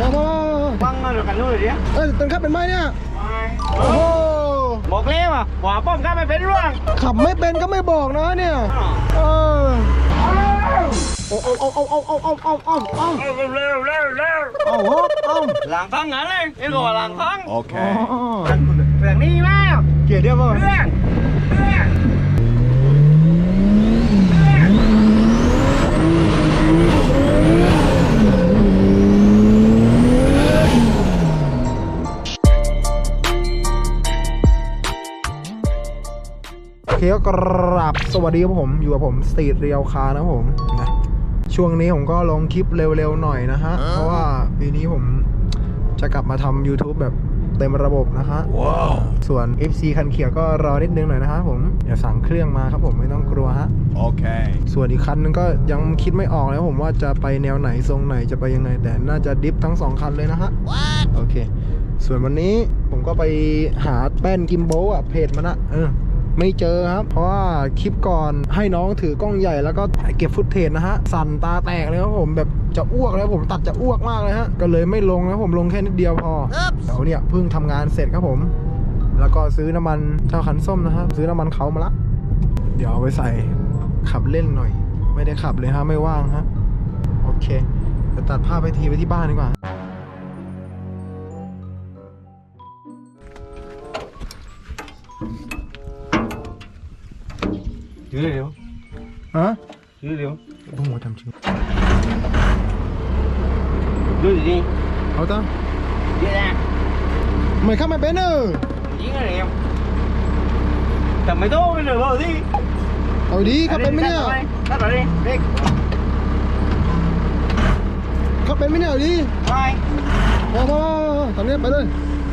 มามาบังเอาเดี๋กันด้วยดิเอ้ยต้นข้าเป็นไม้เนี่ยโอ้โหบอกเล้ว่ะหว่าป้อมข้าไม่เป็นร่วงขับไม่เป็นก็ไม่บอกนะเนี่ยเออโอ้โอ้โอ้โอ้โอ้โอ้โอ้โอ้โอ้โอ้เร็วเร็วเร็วโอ้โหโอ้หลังพังงั้นเลยเอ็งก็ว่าหลังพังโอเคเรื่องนี้มากเกลียดเดียวมั้งเรื่อง คก็กราบสวัสดีครับผมอยู่กับผมสตรีทเรียวคานะครับผมนะช่วงนี้ผมก็ลงคลิปเร็วๆหน่อยนะฮะ เพราะว่าปีนี้ผมจะกลับมาทำ YouTube แบบเต็มระบบนะฮะว้าวส่วน FC คันเขียวก็รอนิดนึงหน่อยนะฮะผมเดี๋ยวสั่งเครื่องมาครับผมไม่ต้องกลัวฮะ Okay. ส่วนอีกคันนึงก็ยังคิดไม่ออกแล้วผมว่าจะไปแนวไหนทรงไหนจะไปยังไง แต่น่าจะดิฟทั้งสองคันเลยนะฮะโอเค ส่วนวันนี้ผมก็ไปหาแป้นกิมโบอะเพจมันอะเออ ไม่เจอครับ เพราะว่าคลิปก่อนให้น้องถือกล้องใหญ่แล้วก็เก็บฟุตเทจนะฮะ สั่นตาแตกเลยครับผมแบบจะอ้วกแล้วผมตัดจะอ้วกมากเลยฮะ ก็เลยไม่ลงแล้วผมลงแค่นิดเดียวพอเดี๋ยวเนี่ยเพิ่งทำงานเสร็จครับผม แล้วก็ซื้อน้ำมันเท่าคันส้มนะฮะซื้อน้ำมันเขามาละ เดี๋ยวเอาไปใส่ขับเล่นหน่อย ไม่ได้ขับเลยฮะไม่ว่างฮะโอเคเดี๋ยวตัดภาพไปทีไปที่บ้านดีกว่า Đưa gì không? Đúng 190 Đưa gì đi? Hỏi tao Đưa ra. Mày khắp mày bén ơ Dính này em. Tầm mấy tô bây giờ bờ đi Rồi đi khắp bén mới nhờ Cắt rồi đi, đi Khắp bén mới nhờ đi. Mai. Thôi thôi thôi, tầm đi bén ơi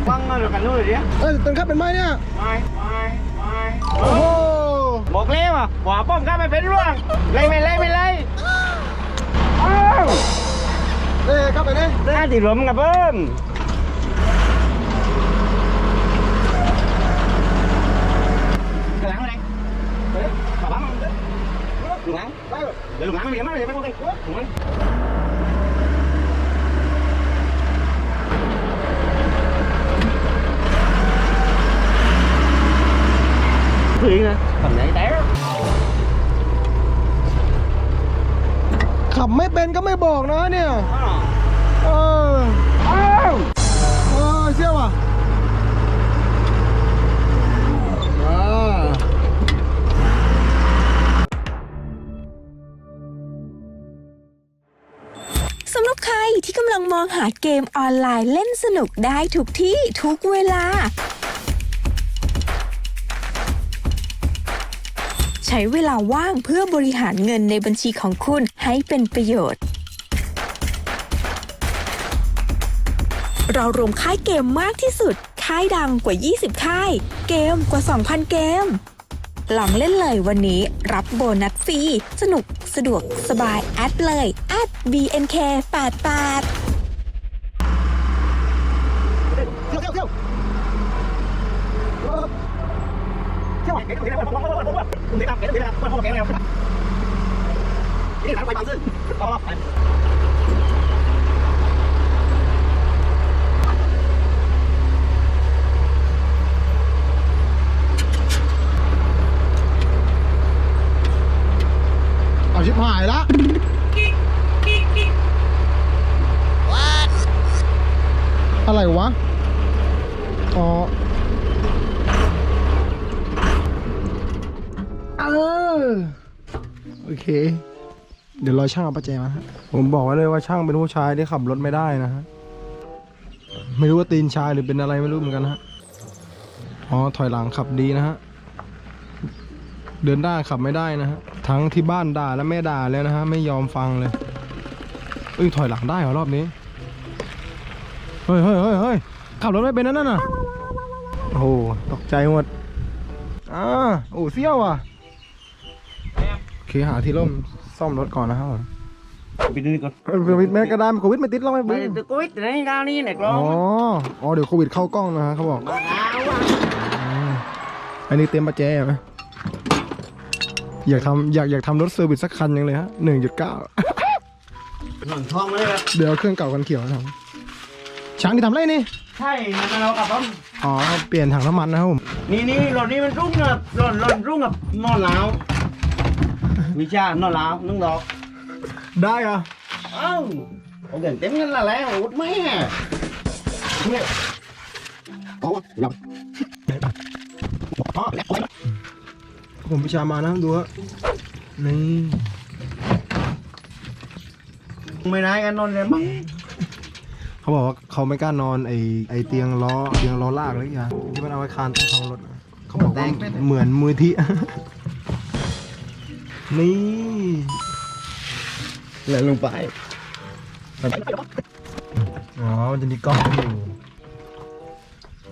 Vâng, được cả lưu rồi đi Ê, tầm khắp bén mai nhá Mai, mai, mai. บอกเล่มาหัวป้อมก็ไม่เป็นร่วงเลยไม่เลยไม่เลยเด้เข้าไปเด้เด้ติดลมกับเพิ่มกระลังอะไกระลังลุงลังเดี๋ยวลุงหลังไม่เดี๋ยวไม่เลยไม่โอเลุงหลัง。 Lùng lắng. Thuyền nè, cầm nhảy té ขับไม่เป็นก็ไม่บอกนะเนี่ย đó. เออเออเชี่ยวอะอ่าสำหรับใครที่กำลังมองหาเกมออนไลน์เล่นสนุกได้ทุกที่ทุกเวลา ใช้เวลาว่างเพื่อบริหารเงินในบัญชีของคุณให้เป็นประโยชน์ เรารวมค่ายเกมมากที่สุด ค่ายดังกว่า 20 ค่าย เกมกว่า 2,000 เกม ลองเล่นเลยวันนี้รับโบนัสฟรี สนุกสะดวกสบายแอดเลยแอด bnk 88 นี่างไปไปเอาชิบหายละอะไรวะ เคเดี๋ยวรอช่างเอาประแจมาฮะผมบอกไว้เลยว่าช่างเป็นผู้ชายที่ขับรถไม่ได้นะฮะ ไม่รู้ว่าตีนชายหรือเป็นอะไรไม่รู้เหมือนกันฮะ อ๋อถอยหลังขับดีนะฮะ เดินได้ขับไม่ได้นะฮะ ทั้งที่บ้านด่าและแม่ด่าแล้วนะฮะ ไม่ยอมฟังเลยเอ้ยถอยหลังได้เหรอรอบนี้ เฮ้ยเฮ้ยเฮ้ยเฮ้ยขับรถไม่เป็นนั่นน่ะ โอ้โหตกใจหมดอ่าโอ้เซี่ยวอะ เคหาที่ร่มซ่อมรถก่อนนะครับผม Bị đi con. เออโควิดแม่ก็ได้โควิดไม่ติดหรอกไม่เป็น Mày từ Covid thì đấy, ra đi này อ๋อ con. อ๋อ เดี๋ยวโควิดเข้ากล้องนะฮะเขาบอก Bà đau quá. อันนี้เต็มประแจไหมอยากทำอยากอยากทำรถเซอร์วิสสักคันยังเลยฮะหนึ่งจุดเก้า Nổi thong đấy. เดี๋ยวเอาเครื่องเก่ากันเขียวนะครัช้างนี่ทำไรนี่ ใช่นะเรากับผมอ๋อ เปลี่ยนถังน้ำมันนะครับผม นี่นี่รถนี้มันรุ่งกับรถรถรุ่งกับนอนหลาว วิชานอนหลาวนึงดอก ได้เหรอเอ้าเอาเงินเต็มเงินละแล้วอุดแม่เนี่ยโอ้ยยับอ๋อผมพิชามานะดูฮะนี่ไม่ได้กันนอนเลยมั้งเขาบอกว่าเขาไม่กล้านอนไอไอเตียงล้อเตียงล้อลากอะไรอย่างที่มันเอาไว้คานใต้ท้องรถอะเขาบอกว่าเหมือนมือที่ นี่เลยลงไปอ๋อมันจะมีกล้องอยู่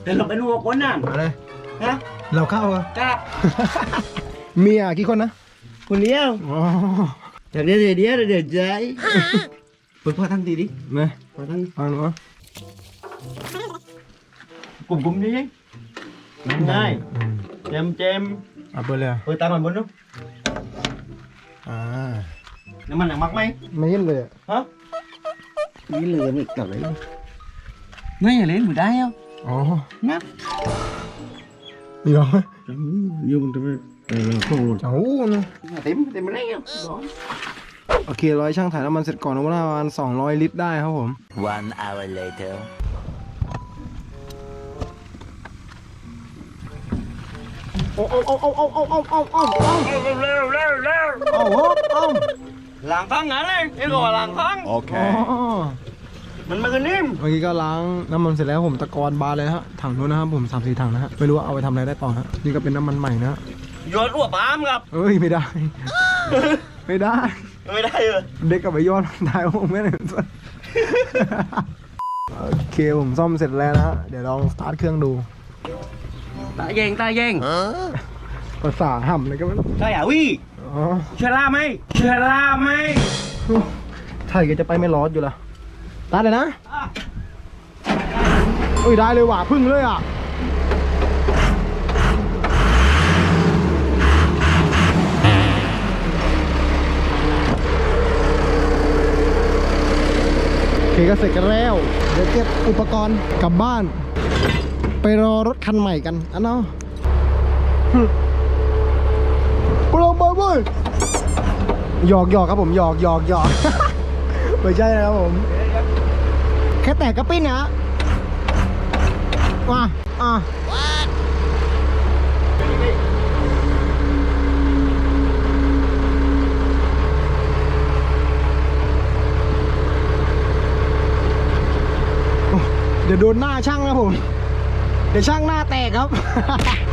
เดี๋ยวเราไปดูคนนั่นอะไรฮะเราเข้าอะกล้าเมียกี่คนนะคนเดียวอ๋อจากเดียวเดียวเดียวเดี๋ยวใจเปิดพ่อทั้งทีดิเนี่ยพ่อทั้งเอาหนูอะกลุ่มกลุ่มนี้ง่ายอืมเจมเจมเอาไปเลยอะเปิดตามมันบนนู้น อ่าน้ำมันหนักมักไหมไม่เห็นเลยอะฮะนี่เลยไม่กลับเลยไม่อย่าเล่นมือได้เอ้าอ๋อนะนี่เหรออยู่มันจะไม่เออโค้งเจ้านะเต็มเต็มเลยอะโอเคร้อยช่างถ่ายน้ำมันเสร็จก่อนนะว่าประมาณ200 ลิตรได้ครับผม One hour later. โอ้โอ้โอ้โอ้โอ้โอ้โอ้โอ้โอ้ ร็วโอ้โอ้โอ้หลังพังงั้นเลยไอ้ก็ว่าหลังพังอ๋อมันมันก็นิ่ม เมื่อกี้ก็ล้างน้ำมันเสร็จแล้วผมตะกอนบานเลยนะฮะถังนู้นนะครับผมสามสี่ถังนะฮะไม่รู้ว่าเอาไปทำอะไรได้ต่อฮะนี่ก็เป็นน้ำมันใหม่นะฮะโยนรั่วปามครับ เอ้ยไม่ได้ ไม่ได้ ไม่ได้เลยเด็กกับไปย้อนตายผมไม่ได้โอเคผมซ่อมเสร็จแล้วนะฮะเดี๋ยวลองสตาร์ทเครื่องดูตาเย่งตาเย่งภาษาห่ำเลยก็ไม่รู้ใช่อะวิ อ๋อเชล่าไหมเชล่าไหมไทยก็จะไปไม่รอดอยู่ละตาร์ทเลยนะอุ้ยได้เลยว่ะพึ่งเลยอะโอเคก็เสร็จกันแล้ว เดี๋ยวเก็บอุปกรณ์กลับบ้าน ไปรอรถคันใหม่กันอันเนาะ ปลงไปเว้ยหยอกหยอกครับผมหยอกหยอกหยอก ไม่ใช่นะครับผม แค่แตกกระปิ้นนะมาอะเดี๋ยวโดนหน้าช่างนะผม เดี๋ยวช่างหน้าแตกครับ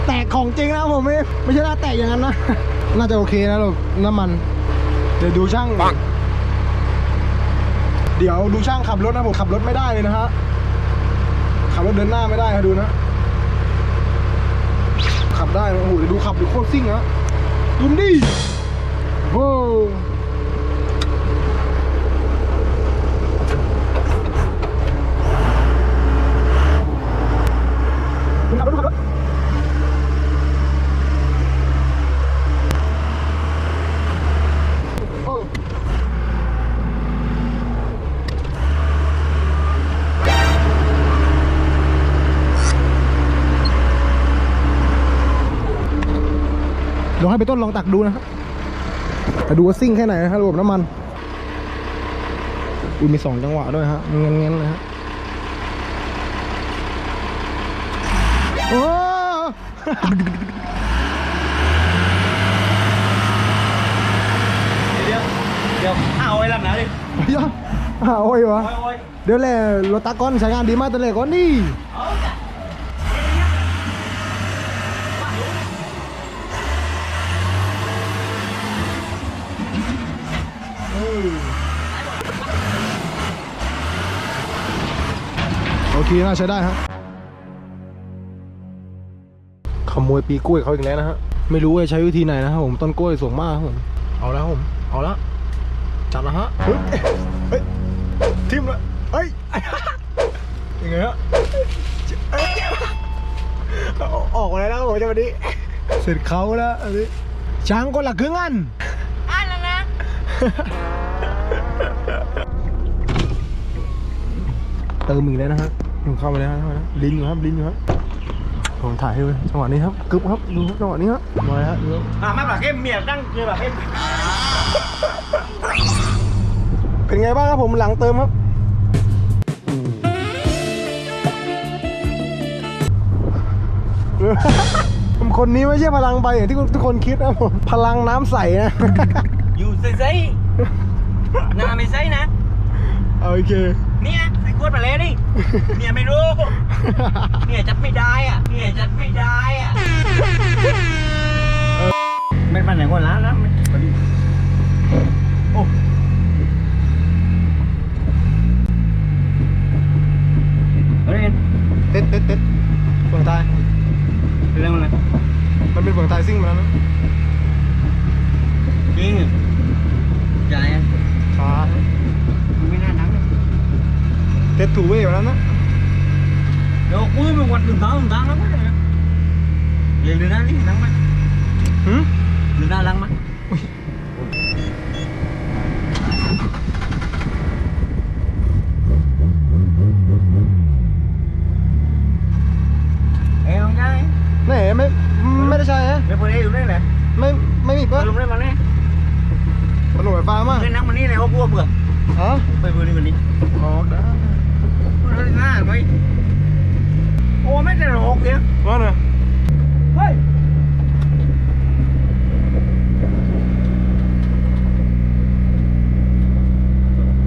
แตกของจริงนะผมไม่ไม่ใช่หน้าแตกอย่างนั้นนะ น่าจะโอเคนะลูกน้ำมัน เดี๋ยวดูช่างปังเดี๋ยวดูช่างขับรถนะผมขับรถไม่ได้เลยนะฮะ ขับรถเดินหน้าไม่ได้นะดูนะ ขับได้นะโอ้โหเดี๋ยวดูขับดูโคตรซิ่งนะดูมนดิโอ้ขับรถขับรถโอ้ เดี๋ยวให้ไปต้นลองตักดูนะครับแต่ดูว่าซิ่งแค่ไหนนะครับรวมน้ำมันอุ้ยมีสองจังหวะด้วยฮะเงี้ยเงี้ยเลยฮะโอ้เดี๋ยวเดี๋ยวเอาไว้ลำไหนดิยอะอ้าวโอ้ยวะโอ้ยโอ้ยเดี๋ยวแหละรถตากอนใช้งานดีมากแต่แหละก่อนนี่ โอเคน่าใช้ได้ฮะขโมยปีกล้วยเขาอีกแล้วนะฮะไม่รู้ว่าจะใช้วิธีไหนนะครับผมต้นกล้วยสูงมากครับผมเอาแล้วครับผมเอาแล้วจับแล้วฮะเฮ้ยเฮ้ยทิมเลยเฮ้ยยังไงฮะเอ้ยเอาออกมาแล้วนะผมจะวันนี้เสร็จเขาแล้วอันนี้ช้างคนละครึ่งอันอ่านแล้วนะโเติมอีกแล้วนะฮะ ผมเข้าไปแล้วเข้าไปแล้วลิ้นอยู่ครับลิ้นอยู่ครับผมถ่ายให้ดูจังหวะนี้ครับกึบครับดูครับจังหวะนี้ครับมาเลยฮะดูครับ à mắt bà cái miệng đang như bà cái เป็นไงบ้างครับผมหลังเติมครับคนนี้ไม่ใช่พลังใบอย่างที่ทุกคนคิดนะผมพลังน้ำใสนะ dù giấy giấy nhà mày giấy nè โอเค nè mày quên mà lé đi nè mày đô nè chắc mày đai à nè chắc mày đai à bên bên này có lá lắm Mà đi ô ở đây เต็ดเต็ดเต็ดเฟืองไทย đi đâu này มันเป็นเฟืองไทยซิ่งมาแล้วนะ đi dài anh ช้า ไม่น่านัง เต็ดถูเว่มาแล้วนะ เดี๋ยวคุยมันวัดถึงทางถึงทางแล้วมั้ย เรียนเดือนหน้านี่นังมั้ยหืมเดือนหน้านังมั้ยเอ้ยน้องชายไหนไม่ไม่ได้ใช่ฮะไปเปิดเอ้อยู่นี่แหละไม่ไม่มีเปิปะดลงได้มาเนี่ยปนหน่วยฟ้ามาเล่นนังมันนี่เลยเขากลัวเบื่ออ๋อไปเปิดนี่มันนี่ออกได้เล่นหน้าไหมโอ้ไม่ได้หรอกเนี่ยว่าเนอะ เฮ้ย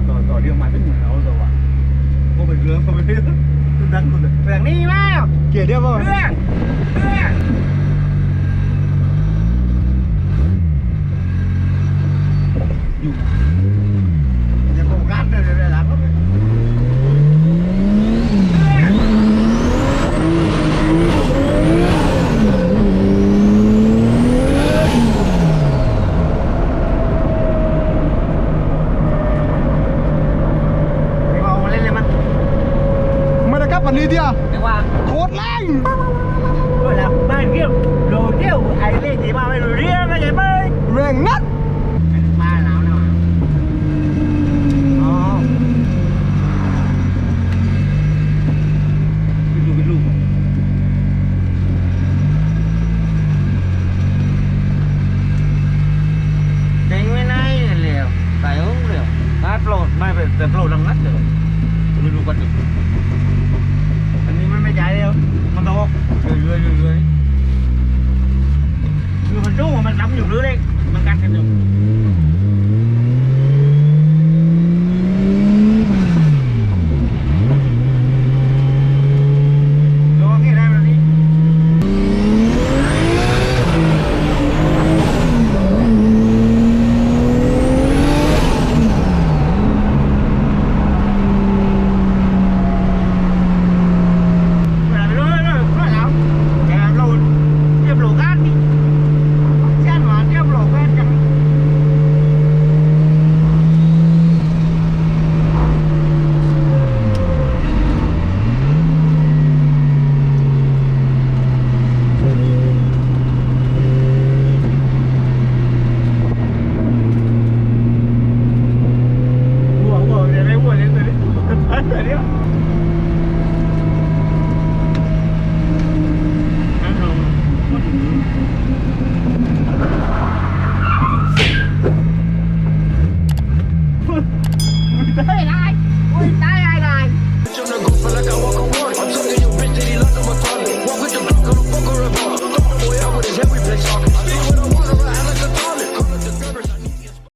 ต่อต่อเดียวมาถึงแล้วตัวว่ะก็เป็นเรื่องก็เป็นเรื่องดังสุดเลยแบบนี้แล้ว เกียร์เดียวป่ะ เรื่องเรื่องอยู่อย่าโฟกัสเลยเดี๋ยวหลังก็ไม่ไม่เอามาเล่นเลยมั้ย ไม่ได้กลับวันนี้เดียว แต่ว่า โคตรแรง Rồi là ba kêu đồ kêu ai lên thì ba mày rồi riêng cái gì bơi แ